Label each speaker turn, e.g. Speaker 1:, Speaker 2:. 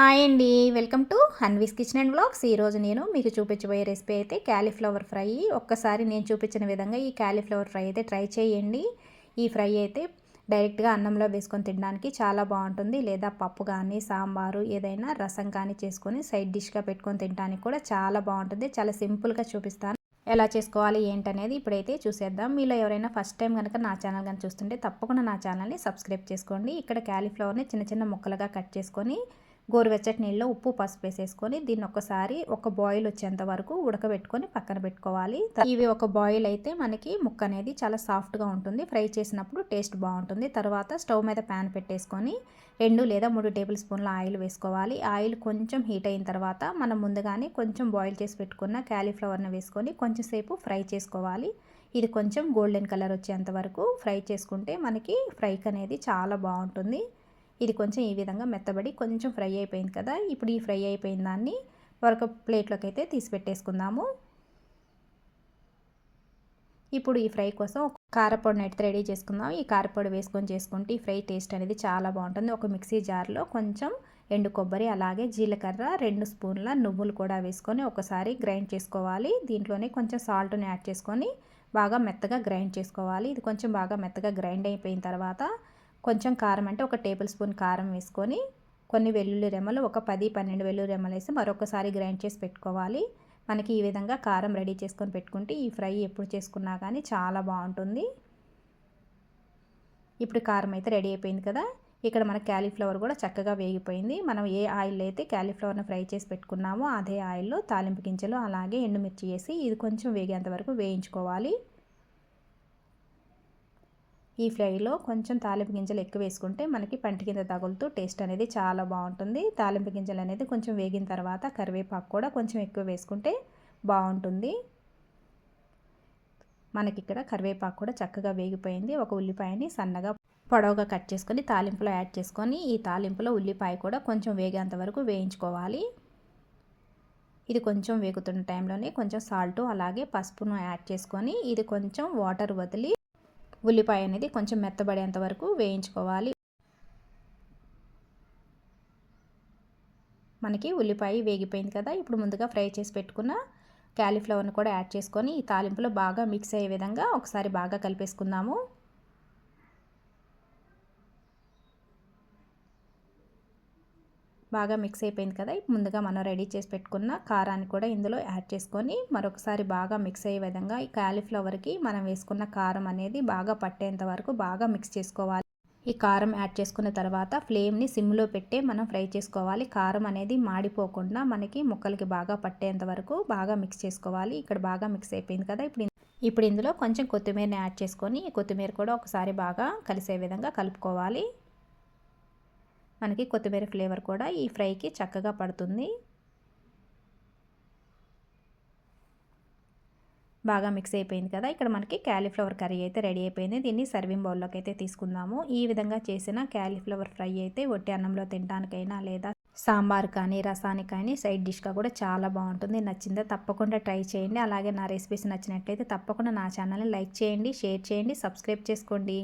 Speaker 1: Hi అండి. Welcome to Hanvi's kitchen and blogs ఈరోజు నేను మీకు చూపించబోయే రెసిపీ అయితే క్యాలీఫ్లవర్ ఫ్రై. ఒక్కసారి నేను చూపించిన విధంగా ఈ క్యాలీఫ్లవర్ ఫ్రై అయితే ట్రై చేయండి. ఈ ఫ్రై అయితే డైరెక్ట్గా అన్నంలో వేసుకొని తినడానికి చాలా బాగుంటుంది. లేదా పప్పు కానీ సాంబారు ఏదైనా రసం కానీ చేసుకొని సైడ్ డిష్గా పెట్టుకొని తినడానికి కూడా చాలా బాగుంటుంది. చాలా సింపుల్గా చూపిస్తాను. ఎలా చేసుకోవాలి ఏంటనేది ఇప్పుడైతే చూసేద్దాం. మీలో ఎవరైనా ఫస్ట్ టైం కనుక నా ఛానల్ కానీ చూస్తుంటే తప్పకుండా నా ఛానల్ని సబ్స్క్రైబ్ చేసుకోండి. ఇక్కడ క్యాలీఫ్లవర్ని చిన్న చిన్న ముక్కలుగా కట్ చేసుకొని గోరువెచ్చటి నీళ్ళలో ఉప్పు పసుపు వేసేసుకొని దీన్ని ఒకసారి ఒక బాయిల్ వచ్చేంత వరకు ఉడకబెట్టుకొని పక్కన పెట్టుకోవాలి. ఇవి ఒక బాయిల్ అయితే మనకి ముక్క అనేది చాలా సాఫ్ట్గా ఉంటుంది. ఫ్రై చేసినప్పుడు టేస్ట్ బాగుంటుంది. తర్వాత స్టవ్ మీద ప్యాన్ పెట్టేసుకొని రెండు లేదా మూడు టేబుల్ స్పూన్ల ఆయిల్ వేసుకోవాలి. ఆయిల్ కొంచెం హీట్ అయిన తర్వాత మనం ముందుగానే కొంచెం బాయిల్ చేసి పెట్టుకున్న క్యాలీఫ్లవర్ని వేసుకొని కొంచెం సేపు ఫ్రై చేసుకోవాలి. ఇది కొంచెం గోల్డెన్ కలర్ వచ్చేంత వరకు ఫ్రై చేసుకుంటే మనకి ఫ్రైకి అనేది చాలా బాగుంటుంది. ఇది కొంచెం ఈ విధంగా మెత్తబడి కొంచెం ఫ్రై అయిపోయింది కదా ఇప్పుడు ఈ ఫ్రై అయిపోయిన దాన్ని మరొక ప్లేట్లోకి అయితే తీసి పెట్టేసుకుందాము ఇప్పుడు ఈ ఫ్రై కోసం కారపొడిని అయితే రెడీ చేసుకుందాం ఈ కారపొడి వేసుకొని చేసుకుంటే ఈ ఫ్రై టేస్ట్ అనేది చాలా బాగుంటుంది. ఒక మిక్సీ జార్లో కొంచెం ఎండు కొబ్బరి అలాగే జీలకర్ర రెండు స్పూన్ల నువ్వులు కూడా వేసుకొని ఒకసారి గ్రైండ్ చేసుకోవాలి. దీంట్లోనే కొంచెం సాల్ట్ని యాడ్ చేసుకొని బాగా మెత్తగా గ్రైండ్ చేసుకోవాలి. ఇది కొంచెం బాగా మెత్తగా గ్రైండ్ అయిపోయిన తర్వాత కొంచెం కారం అంటే ఒక టేబుల్ స్పూన్ కారం వేసుకొని కొన్ని వెల్లుల్లి రెమ్మలు ఒక పది పన్నెండు వెల్లుల్లి రెమ్మలు వేసి మరొకసారి గ్రైండ్ చేసి పెట్టుకోవాలి. మనకి ఈ విధంగా కారం రెడీ చేసుకొని పెట్టుకుంటే ఈ ఫ్రై ఎప్పుడు చేసుకున్నా కానీ చాలా బాగుంటుంది. ఇప్పుడు కారం అయితే రెడీ అయిపోయింది కదా. ఇక్కడ మన క్యాలీఫ్లవర్ కూడా చక్కగా వేగిపోయింది. మనం ఏ ఆయిల్ అయితే క్యాలీఫ్లవర్ని ఫ్రై చేసి పెట్టుకున్నామో అదే ఆయిల్లో తాలింపు గింజలు అలాగే ఎండుమిర్చి వేసి ఇది కొంచెం వేగేంత వరకు వేయించుకోవాలి. ఈ ఫ్రైలో కొంచెం తాలింపు గింజలు ఎక్కువ వేసుకుంటే మనకి పంటి కింద తగులుతూ టేస్ట్ అనేది చాలా బాగుంటుంది. తాలింపు గింజలు అనేది కొంచెం వేగిన తర్వాత కరివేపాకు కూడా కొంచెం ఎక్కువ వేసుకుంటే బాగుంటుంది. మనకి ఇక్కడ కరివేపాకు కూడా చక్కగా వేగిపోయింది. ఒక ఉల్లిపాయని సన్నగా పొడవుగా కట్ చేసుకొని తాలింపులో యాడ్ చేసుకొని ఈ తాలింపులో ఉల్లిపాయ కూడా కొంచెం వేగేంత వరకు వేయించుకోవాలి. ఇది కొంచెం వేగుతున్న టైంలోనే కొంచెం సాల్ట్ అలాగే పసుపును యాడ్ చేసుకొని ఇది కొంచెం వాటర్ వదిలి ఉల్లిపాయ అనేది కొంచెం మెత్తబడేంత వరకు వేయించుకోవాలి. మనకి ఉల్లిపాయ వేగిపోయింది కదా ఇప్పుడు ముందుగా ఫ్రై చేసి పెట్టుకున్న క్యాలీఫ్లవర్ని కూడా యాడ్ చేసుకొని ఈ తాలింపులో బాగా మిక్స్ అయ్యే విధంగా ఒకసారి బాగా కలిపేసుకుందాము. బాగా మిక్స్ అయిపోయింది కదా ముందుగా మనం రెడీ చేసి పెట్టుకున్న కారాన్ని కూడా ఇందులో యాడ్ చేసుకొని మరొకసారి బాగా మిక్స్ అయ్యే విధంగా ఈ కాలీఫ్లవర్కి మనం వేసుకున్న కారం అనేది బాగా పట్టేంత వరకు బాగా మిక్స్ చేసుకోవాలి. ఈ కారం యాడ్ చేసుకున్న తర్వాత ఫ్లేమ్ని సిమ్లో పెట్టే మనం ఫ్రై చేసుకోవాలి. కారం అనేది మాడిపోకుండా మనకి ముక్కలకి బాగా పట్టేంత వరకు బాగా మిక్స్ చేసుకోవాలి. ఇక్కడ బాగా మిక్స్ అయిపోయింది కదా ఇప్పుడు ఇప్పుడు ఇందులో కొంచెం కొత్తిమీరని యాడ్ చేసుకొని కొత్తిమీర కూడా ఒకసారి బాగా కలిసే విధంగా కలుపుకోవాలి. మనకి కొత్తిమీర ఫ్లేవర్ కూడా ఈ ఫ్రైకి చక్కగా పడుతుంది. బాగా మిక్స్ అయిపోయింది కదా. ఇక్కడ మనకి క్యాలీఫ్లవర్ కర్రీ అయితే రెడీ అయిపోయింది. దీన్ని సర్వింగ్ బౌల్లోకి అయితే తీసుకుందాము. ఈ విధంగా చేసిన క్యాలీఫ్లవర్ ఫ్రై అయితే ఒట్టి అన్నంలో తినడానికైనా లేదా సాంబార్ కానీ రసానికి కానీ సైడ్ డిష్గా కూడా చాలా బాగుంటుంది. నచ్చిందా తప్పకుండా ట్రై చేయండి. అలాగే నా రెసిపీస్ నచ్చినట్లయితే తప్పకుండా నా ఛానల్ని లైక్ చేయండి షేర్ చేయండి సబ్స్క్రైబ్ చేసుకోండి.